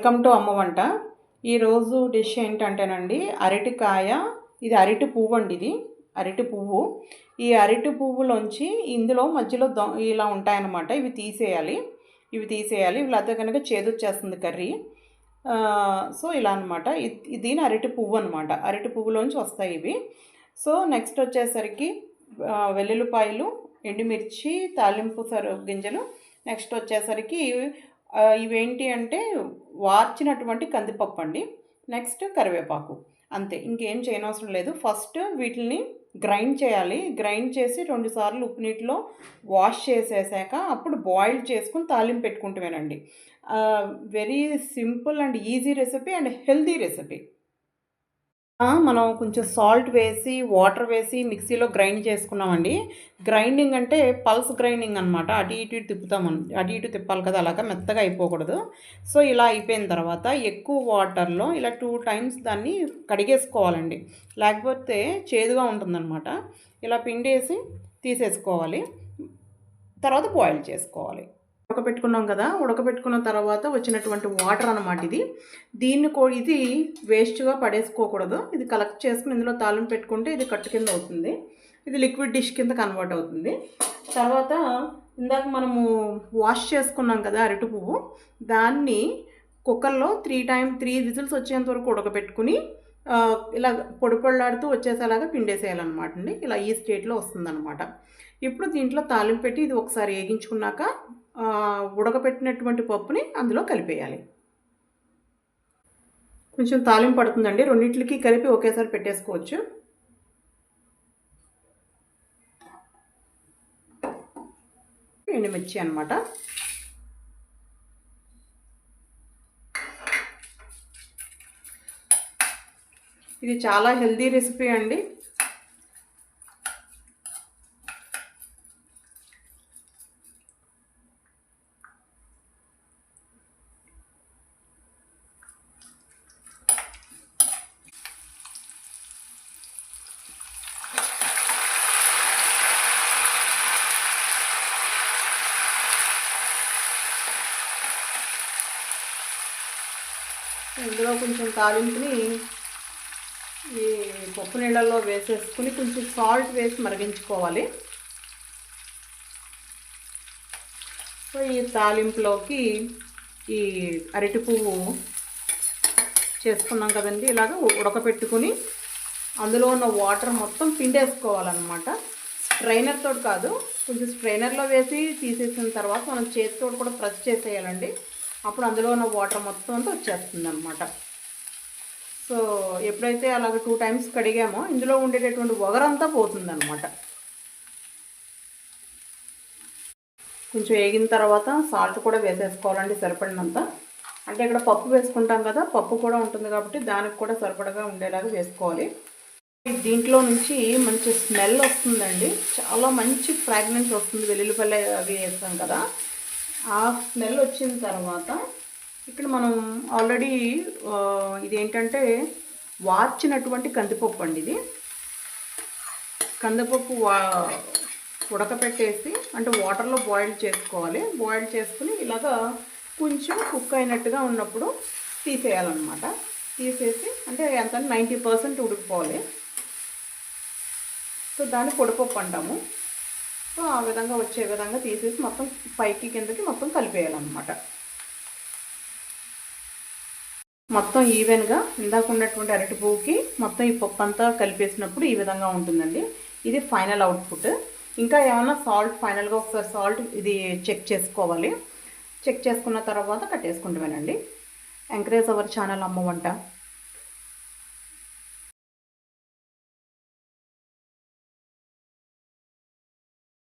Welcome to అమ్మ వంట. ఈరోజు డిష్ ఏంటంటేనండి అరటికాయ ఇది అరటి పువ్వు అండి ఇది అరటి పువ్వు. ఈ అరటి పువ్వులోంచి ఇందులో మధ్యలో దొ ఇలా ఉంటాయన్నమాట ఇవి తీసేయాలి. ఇవి తీసేయాలి లేకపోతే కనుక చేదొచ్చేస్తుంది కర్రీ. సో ఇలా అనమాట దీని అరటి పువ్వు అనమాట అరటి పువ్వులోంచి వస్తాయి ఇవి. సో నెక్స్ట్ వచ్చేసరికి వెల్లుల్లిపాయలు ఎండుమిర్చి తాలింపు సరు గింజలు. నెక్స్ట్ వచ్చేసరికి ఇవేంటి అంటే వార్చినటువంటి కందిపప్పు అండి నెక్స్ట్ కరివేపాకు. అంతే ఇంకేం చేయనవసరం లేదు. ఫస్ట్ వీటిని గ్రైండ్ చేయాలి. గ్రైండ్ చేసి రెండు సార్లు ఉప్పు నీటిలో వాష్ చేసేసాక అప్పుడు బాయిల్ చేసుకుని తాలింపు పెట్టుకుంటామేనండి very simple and easy recipe and healthy recipe. మనం కొంచెం సాల్ట్ వేసి వాటర్ వేసి మిక్సీలో గ్రైండ్ చేసుకున్నామండి. గ్రైండింగ్ అంటే పల్స్ గ్రైండింగ్ అనమాట అటు ఇటు ఇటు తిప్పుతాం అటు ఇటు తిప్పాలి కదా అలాగా మెత్తగా అయిపోకూడదు. సో ఇలా అయిపోయిన తర్వాత ఎక్కువ వాటర్లో ఇలా టూ టైమ్స్ దాన్ని కడిగేసుకోవాలండి. లేకపోతే చేదుగా ఉంటుందన్నమాట. ఇలా పిండేసి తీసేసుకోవాలి. తర్వాత బాయిల్ చేసుకోవాలి. ఉడకబెట్టుకున్నాం కదా ఉడకబెట్టుకున్న తర్వాత వచ్చినటువంటి వాటర్ అనమాట ఇది. దీన్ని కూడా ఇది వేస్ట్గా పడేసుకోకూడదు. ఇది కలెక్ట్ చేసుకుని ఇందులో తాళం పెట్టుకుంటే ఇది కట్టు కింద అవుతుంది. ఇది లిక్విడ్ డిష్ కింద కన్వర్ట్ అవుతుంది. తర్వాత ఇందాక మనము వాష్ చేసుకున్నాం కదా అరటి పువ్వు దాన్ని కుక్కర్లో త్రీ టైం త్రీ విజిల్స్ వచ్చేంత వరకు ఉడకబెట్టుకుని ఇలా పొడి పొళ్ళాడుతూ వచ్చేసేలాగా పిండేసేయాలన్నమాట అండి. ఇలా ఈ స్టేట్లో వస్తుందన్నమాట. ఇప్పుడు దీంట్లో తాలింపు పెట్టి ఇది ఒకసారి వేగించుకున్నాక ఉడకపెట్టినటువంటి పప్పుని అందులో కలిపేయాలి. కొంచెం తాలింపు పడుతుందండి. రెండింటికి కలిపి ఒకేసారి పెట్టేసుకోవచ్చు. ఎండుమిర్చి అనమాట ఇది చాలా హెల్దీ రెసిపీ అండి. ఇందులో కొంచెం తాలింపుని ఈ పప్పు నీళ్ళల్లో వేసేసుకుని కొంచెం సాల్ట్ వేసి మరిగించుకోవాలి. సో ఈ తాలింపులోకి ఈ అరటి పువ్వు చేసుకున్నాం కదండి. ఇలాగ ఉడకపెట్టుకుని అందులో ఉన్న వాటర్ మొత్తం పిండేసుకోవాలన్నమాట. స్ట్రైనర్తో తోటి కాదు కొంచెం స్ట్రైనర్లో వేసి తీసేసిన తర్వాత మనం చేతితో కూడా ప్రెస్ చేసేయాలండి. అప్పుడు అందులో ఉన్న వాటర్ మొత్తం అంతా వచ్చేస్తుంది అనమాట సో ఎప్పుడైతే అలాగ టూ టైమ్స్ కడిగామో ఇందులో ఉండేటటువంటి ఒగరంతా పోతుందన్నమాట. కొంచెం వేగిన తర్వాత సాల్ట్ కూడా వేసేసుకోవాలండి సరిపడినంత. అంటే ఇక్కడ పప్పు వేసుకుంటాం కదా పప్పు కూడా ఉంటుంది కాబట్టి దానికి కూడా సరిపడగా ఉండేలాగా వేసుకోవాలి. దీంట్లో నుంచి మంచి స్మెల్ వస్తుందండి. చాలా మంచి ఫ్రాగ్రెన్స్ వస్తుంది. వెల్లుల్లిపల్లి అవి వేస్తాం కదా. ఆ స్మెల్ వచ్చిన తర్వాత ఇక్కడ మనం ఆల్రెడీ ఇదేంటంటే వార్చినటువంటి కందిపప్పు అండి ఇది. కందిపప్పు వా ఉడకపెట్టేసి అంటే వాటర్లో బాయిల్ చేసుకోవాలి. బాయిల్ చేసుకుని ఇలాగా కొంచెం కుక్ అయినట్టుగా ఉన్నప్పుడు తీసేయాలన్నమాట. తీసేసి అంటే ఎంత? Ninety percent ఉడికిపోవాలి. సో దాన్ని పొడిపప్పు అంటాము. సో ఆ విధంగా వచ్చే విధంగా తీసేసి మొత్తం పైకి కిందకి మొత్తం కలిపేయాలన్నమాట. మొత్తం ఈవెన్గా ఇందాక ఉన్నటువంటి అరటి పువ్వుకి మొత్తం ఈ పప్పు అంతా కలిపేసినప్పుడు ఈ విధంగా ఉంటుందండి. ఇది ఫైనల్ అవుట్పుట్. ఇంకా ఏమైనా సాల్ట్ ఫైనల్గా ఒకసారి సాల్ట్ ఇది చెక్ చేసుకోవాలి. చెక్ చేసుకున్న తర్వాత కట్టేసుకుంటామేనండి. ఎంకరేజ్ అవర్ ఛానల్ అమ్మ వంట.